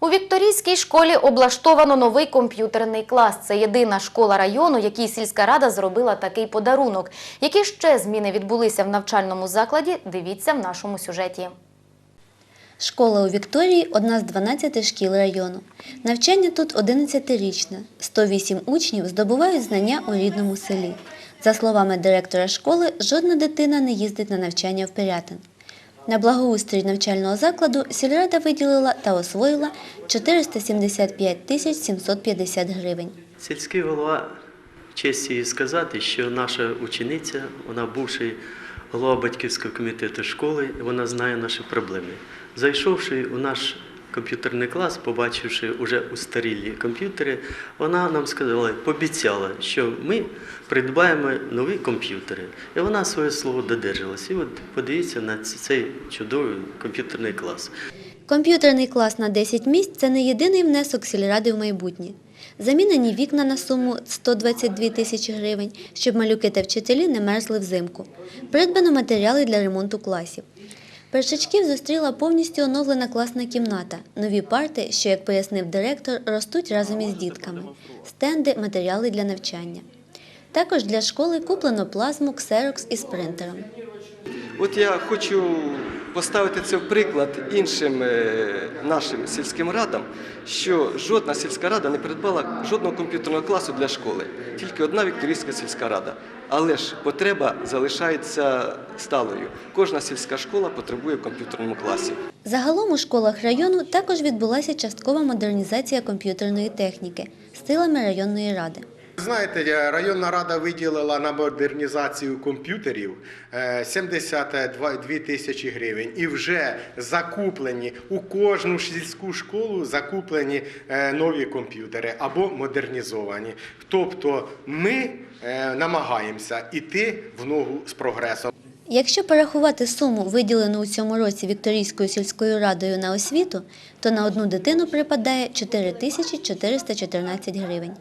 У Вікторійській школі облаштовано новий комп'ютерний клас. Це єдина школа району, якій сільська рада зробила такий подарунок. Які ще зміни відбулися в навчальному закладі? Дивіться в нашому сюжеті. Школа у Вікторії – одна з 12 шкіл району. Навчання тут 11-річне. 108 учнів здобувають знання у рідному селі. За словами директора школи, жодна дитина не їздить на навчання в Пирятин. На благоустрій навчального закладу сільрада виділила та освоїла 475 тисяч 750 гривень. Сільський голова, честь її сказати, що наша учениця, вона бувший голова батьківського комітету школи, вона знає наші проблеми. Зайшовши у наш комп'ютерний клас, побачивши уже устарілі комп'ютери, вона нам сказала, пообіцяла, що ми придбаємо нові комп'ютери. І вона своє слово додержалась. І от подивіться на цей чудовий комп'ютерний клас. Комп'ютерний клас на 10 місць – це не єдиний внесок сільради в майбутнє. Замінені вікна на суму 122 тисячі гривень, щоб малюки та вчителі не мерзли взимку. Придбано матеріали для ремонту класів. Першачків зустріла повністю оновлена класна кімната. Нові парти, що, як пояснив директор, ростуть разом із дітками. Стенди, матеріали для навчання. Також для школи куплено плазму, ксерокс із принтером. От я хочу поставити це в приклад іншим е, нашим сільським радам, що жодна сільська рада не придбала жодного комп'ютерного класу для школи, тільки одна Вікторійська сільська рада. Але ж потреба залишається сталою. Кожна сільська школа потребує в комп'ютерному класі. Загалом у школах району також відбулася часткова модернізація комп'ютерної техніки силами районної ради. Знаєте, районна рада виділила на модернізацію комп'ютерів е, 72 тисячі гривень. І вже закуплені у кожну сільську школу закуплені е, нові комп'ютери або модернізовані. Тобто ми е, намагаємося йти в ногу з прогресом. Якщо порахувати суму, виділену у цьому році Вікторійською сільською радою на освіту, то на одну дитину припадає 4414 гривень.